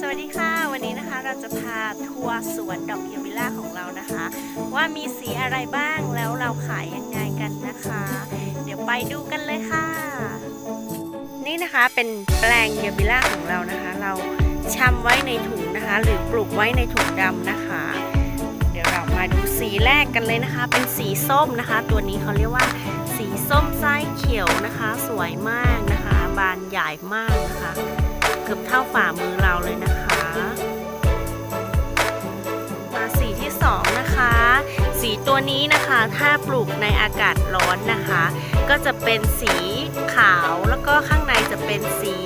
สวัสดีค่ะ วันนี้นะคะเราจะพาทัวร์สวนดอกเยวิล่าของเรานะคะ ว่ามีสีอะไรบ้างแล้วเราขายยังไงกันนะคะ เดี๋ยวไปดูกันเลยค่ะ นี่นะคะเป็นแปลงเยวิล่าของเรานะคะ เราชำไว้ในถุงนะคะ หรือปลูกไว้ในถุงดำนะคะ เดี๋ยวเรามาดูสีแรกกันเลยนะคะ เป็นสีส้มนะคะ ตัวนี้เขาเรียกว่าสีส้มไส้เขียวนะคะ สวยมากนะ บานใหญ่มากนะคะ เกือบเท่าฝ่ามือเราเลยนะคะ มาสีที่สองนะคะ สีตัวนี้นะคะถ้าปลูกในอากาศร้อนนะคะ ก็จะเป็นสีขาวแล้วก็ข้างในจะเป็นสี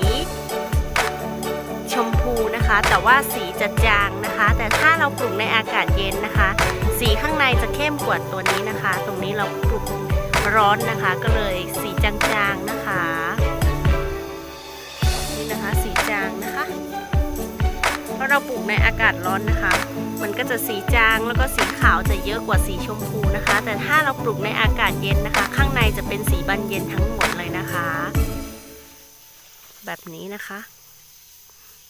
ชมพูนะคะ แต่ว่าสีจะจางนะคะ แต่ถ้าเราปลูกในอากาศเย็นนะคะ สีข้างในจะเข้มกว่าตัวนี้นะคะ ตรงนี้เราปลูกร้อนนะคะ ก็เลยสีจางๆนะคะางนะคะ เพราะเราปลูกในอากาศร้อนนะคะ มันก็จะสีจางแล้วก็สีขาวจะเยอะกว่าสีชมพูนะคะ แต่ถ้าเราปลูกในอากาศเย็นนะคะ ข้างในจะเป็นสีบานเย็นทั้งหมดเลยนะคะ แบบนี้นะคะ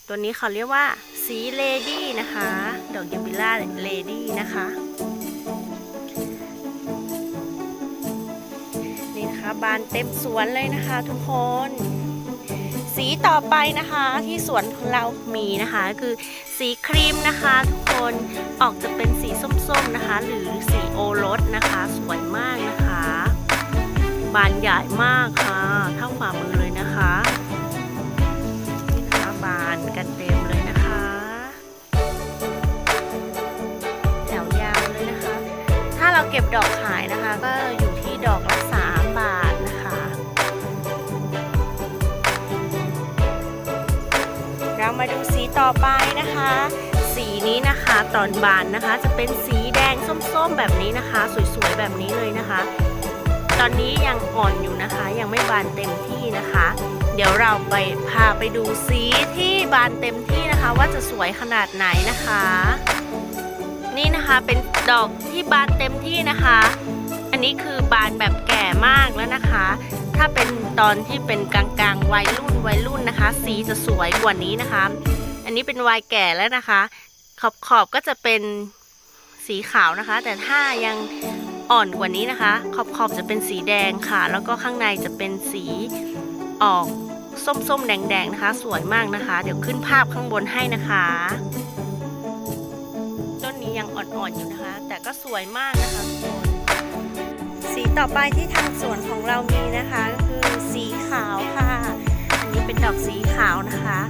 ตัวนี้เขาเรียกว่าสีเลดี้นะคะ ดอกยาบิล่าเลดี้นะคะนี่นะคะบานเต็มสวนเลยนะคะทุกคน สีต่อไปนะคะที่สวนของเรามีนะคะก็คือสีครีมนะคะทุกคนออกจะเป็นสีส้มๆนะคะ หรือสีโอรสนะคะ สวยมากนะคะ บานใหญ่มากค่ะเท่าฝ่ามือเลยนะคะนี่นะคะบานกันเต็มเลยนะคะแถวยาวเลยนะคะ ถ้าเราเก็บดอกขายนะคะก็ มาดูสีต่อไปนะคะ สีนี้นะคะตอนบานนะคะ จะเป็นสีแดงส้มๆแบบนี้นะคะ สวยๆแบบนี้เลยนะคะ ตอนนี้ยังอ่อนอยู่นะคะ ยังไม่บานเต็มที่นะคะ เดี๋ยวเราไปพาไปดูสีที่บานเต็มที่นะคะ ว่าจะสวยขนาดไหนนะคะ นี่นะคะเป็นดอกที่บานเต็มที่นะคะ อันนี้คือบานแบบแก่มากแล้วนะคะ ถ้าเป็นตอนที่เป็นกลางๆวัยรุ่นวัยรุ่นนะคะ สีจะสวยกว่านี้นะคะ อันนี้เป็นวัยแก่แล้วนะคะ ขอบขอบก็จะเป็นสีขาวนะคะ แต่ถ้ายังอ่อนกว่านี้นะคะ ขอบขอบจะเป็นสีแดงค่ะ แล้วก็ข้างในจะเป็นสีออกส้มๆ แดงๆ นะคะ สวยมากนะคะ เดี๋ยวขึ้นภาพข้างบนให้นะคะ ต้นนี้ยังอ่อนๆ อยู่นะคะ แต่ก็สวยมากนะคะทุกคน ต่อไปที่ทางสวนของเรามีนะคะก็คือสีขาวค่ะ อันนี้เป็นดอกสีขาวนะคะ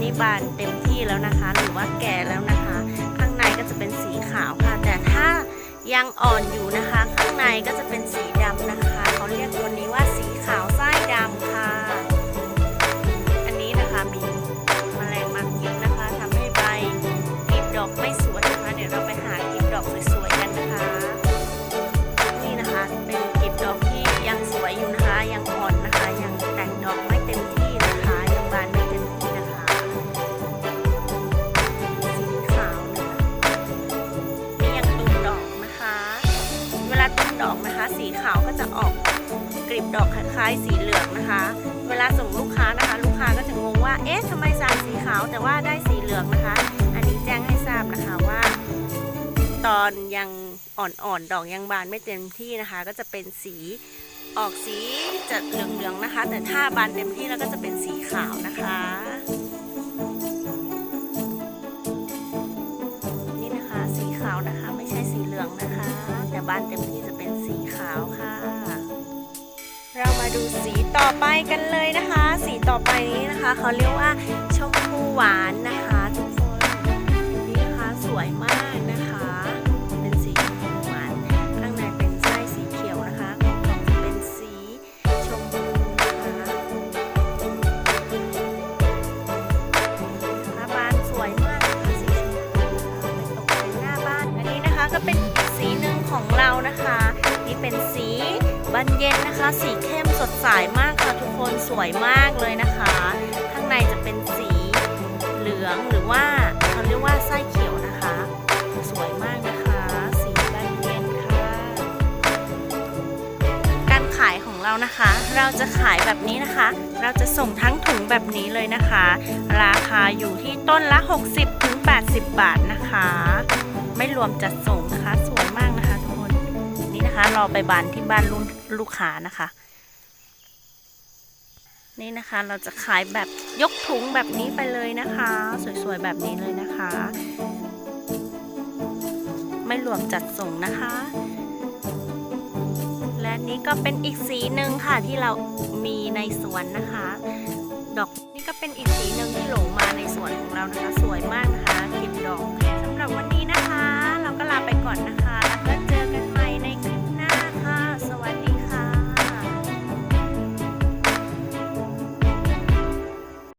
นี่บานเต็มที่แล้วนะคะ หรือว่าแก่แล้วนะคะ ข้างในก็จะเป็นสีขาวค่ะ แต่ถ้ายังอ่อนอยู่นะคะ ข้างในก็จะเป็นสีดำนะคะ เขาเรียกตัวนี้ว่าสีขาวไส้ดำค่ะ ลีบดอกคล้ายๆ สีเหลืองนะคะ เวลาส่งลูกค้านะคะ ลูกค้าก็จะงงว่า เอ๊ะทำไมสั่งสีขาวแต่ว่าได้สีเหลืองนะคะ อันนี้แจ้งให้ทราบนะคะว่า ตอนยังอ่อนๆ ดอกยังบานไม่เต็มที่นะคะ ก็จะเป็นสีออกสีจะเหลืองๆนะคะ แต่ถ้าบานเต็มที่แล้วก็จะเป็นสีขาวนะคะนี่นะคะสีขาวนะคะไม่ใช่สีเหลืองนะคะ แต่บานเต็มที่จะเป็นสีขาวค่ะ เรามาดูสีต่อไปกันเลยนะคะ สีต่อไปนี้นะคะ เขาเรียกว่าชมพูหวานนะคะ บานเย็นนะคะ สีเข้มสดใสมากค่ะทุกคนสวยมากเลยนะคะ ข้างในจะเป็นสีเหลืองหรือว่าเขาเรียกว่าไส้เขียวนะคะ สวยมากนะคะ สีบานเย็นค่ะ การขายของเรานะคะ เราจะขายแบบนี้นะคะ เราจะส่งทั้งถุงแบบนี้เลยนะคะ ราคาอยู่ที่ต้นละ 60ถึง80 บาทนะคะ ไม่รวมจัดส่งนะคะสวย นะคะรอไปบานที่บ้านลูกลูกค้านะคะ นี่นะคะเราจะขายแบบยกถุงแบบนี้ไปเลยนะคะ สวยๆแบบนี้เลยนะคะ ไม่รวมจัดส่งนะคะ และนี่ก็เป็นอีกสีหนึ่งค่ะที่เรามีในสวนนะคะ ดอกนี่ก็เป็นอีกสีหนึ่งที่หลงมาในสวนของเรานะคะ สวยมากนะคะเก็บดอก